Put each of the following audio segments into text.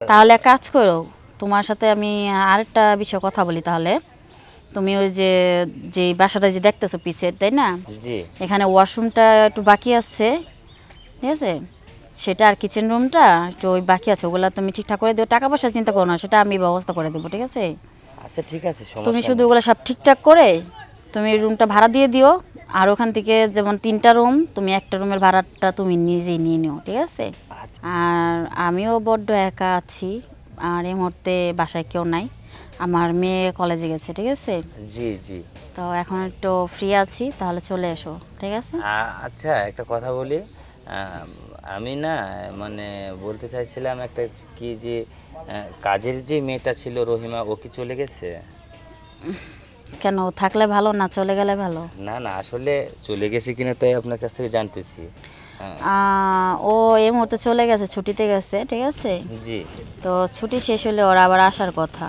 তাহলে এক কাজ করো তোমার সাথে আমি আরেকটা বিষয়ে কথা বলি তাহলে। তুমি ওই যে যে বাসাটা যে দেখতেছো পিছে তাই না? এখানে ওয়াশরুমটা একটু বাকি আছে ঠিক আছে? সেটা আর কিচেন রুমটা একটু ওই বাকি আছে ওগুলো তুমি ঠিকঠাক করে দিও টাকা পয়সা চিন্তা করো না সেটা আমি ব্যবস্থা করে দেবো ঠিক আছে? আচ্ছা ঠিক আছে তুমি শুধু। ওগুলো সব ঠিকঠাক করে তুমি রুমটা ভাড়া দিয়ে দিও আর ওখান থেকে যেমন তিনটা রুম তুমি একটা রুমের ভাড়াটা তুমি নিজেই নিয়ে নিও ঠিক আছে? আচ্ছা। আর আমিও বড্ড একা আছি আর এই মুহূর্তে বাসায় কেউ নাই। আমার মেয়ে কলেজে গেছে ঠিক আছে? জি জি। তো এখন একটু ফ্রি আছি তাহলে চলে এসো ঠিক আছে? আচ্ছা একটা কথা বলি। আমি না মানে বলতে চাইছিলাম একটা কি যে কাজের যে মেয়েটা ছিল রহিমা ও কি চলে গেছে? কেন? থাকলে ভালো না চলে গেলে ভালো? না না আসলে চলে গেছে কিনা তাই আপনার কাছ থেকে জানতেছি। আহ, ও এই মুহূর্তে চলে গেছে ছুটিতে গেছে ঠিক আছে? জি। তো ছুটি শেষ হলে ওর আবার আসার কথা।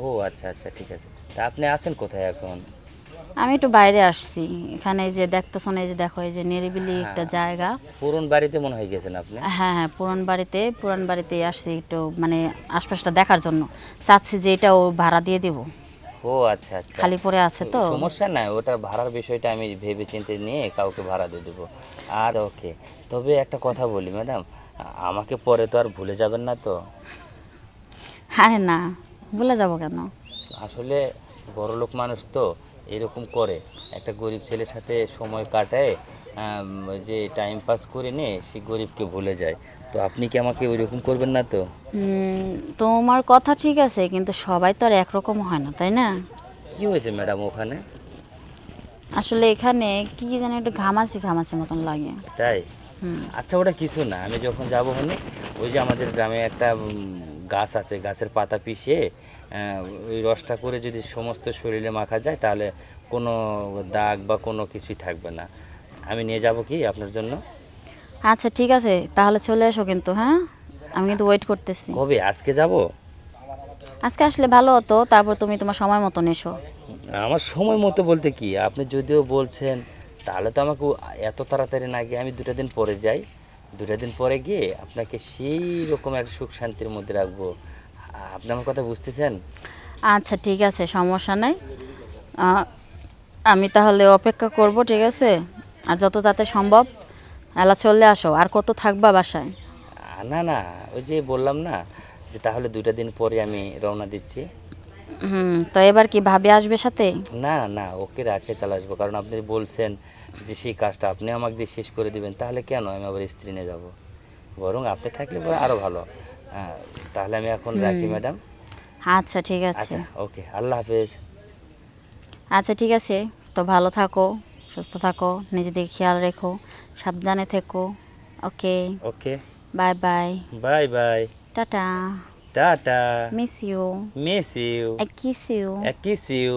ও আচ্ছা আচ্ছা ঠিক আছে। তা আপনি আছেন কোথায় এখন? আমি একটু বাইরে আসছি। এখানে এই যে দেখতেছো না এই যে দেখো এই যে নিরিবিলি একটা জায়গা। পুরন বাড়িতে মনে হয় গেছেন আপনি? হ্যাঁ হ্যাঁ পুরন বাড়িতে পুরান বাড়িতে আসছি একটু মানে আশপাশটা দেখার জন্য। চাচ্ছি যে এটা ও ভাড়া দিয়ে দেব। ও আচ্ছা আচ্ছা। খালি পড়ে আছে তো? সমস্যা নাই ওটা ভাড়ার বিষয়টা আমি ভেবে চিন্তে নিয়ে কাউকে ভাড়া দিয়ে দেবো। আর ওকে তবে একটা কথা বলি ম্যাডাম আমাকে পরে তো আর ভুলে যাবেন না তো? আরে না ভুলে যাব কেন? আসলে বড় লোক মানুষ তো এরকম করে। একটা গরিব ছেলের সাথে সময় কাটায় যে টাইম পাস করে নিয়ে সে গরিবকে ভুলে যায়। তো আপনি কি আমাকে ওইরকম করবেন না তো? তোমার কথা ঠিক আছে কিন্তু সবাই তো আর একরকম হয় না তাই না? কি হয়েছে ম্যাডাম ওখানে? আসলে এখানে কি জানি একটু ঘামাচি ঘামাচি মতন লাগে। তাই? আচ্ছা ওটা কিছু না। আমি যখন যাব ওখানে ওই যে আমাদের গ্রামে একটা গাছ আছে গাছের পাতা পিষিয়ে ওই রসটা করে যদি সমস্ত শরীরে মাখা যায় তাহলে কোনো দাগ বা কোনো কিছুই থাকবে না। আমি নিয়ে যাব কি আপনার জন্য? আচ্ছা ঠিক আছে। তাহলে চলে এসো কিন্তু হ্যাঁ? আমি কিন্তু ওয়েট করতেছি। কবে? আজকে যাব? আজকে আসলে ভালো হতো তারপর তুমি তোমার সময় মতন এসো। আমার সময় মতো বলতে কি? আপনি যদিও বলছেন তাহলে তো আমাকে এত তাড়াতাড়ি না গিয়ে আমি দুটা দিন পরে যাই। দুটা দিন পরে গিয়ে আপনাকে সেই রকম এক সুখ শান্তির মধ্যে রাখব। আপনি আমার কথা বুঝতেছেন? আচ্ছা ঠিক আছে সমস্যা নাই। আমি তাহলে অপেক্ষা করব ঠিক আছে? আর যত তাতে সম্ভব এলা চলে আসো। আর কত থাকবা বাসায়? না না ওই যে বললাম না যে তাহলে দুটা দিন পরে আমি রওনা দিচ্ছি। হুম তো এবার কি ভাবে আসবে সাথে? না না ওকে রাখে চলে আসব। কারণ আপনি বলছেন যে সেই কাজটা আপনি আমাকে দিয়ে শেষ করে দিবেন তাহলে কেন আমি আবার স্ত্রী নিয়ে যাব? বরং আপনি থাকলে আরও ভালো। আহ, তাহলে আমি এখন রাখি ম্যাডাম। আচ্ছা ঠিক আছে। আচ্ছা ওকে আল্লাহ হাফেজ। আচ্ছা ঠিক আছে। তো ভালো থাকো সুস্থ থাকো নিজেদের খেয়াল রেখো সাবধানে থেকো। Okay. Okay. Bye bye. Bye bye. Tata. Tata you. Miss you. I kiss you. I kiss you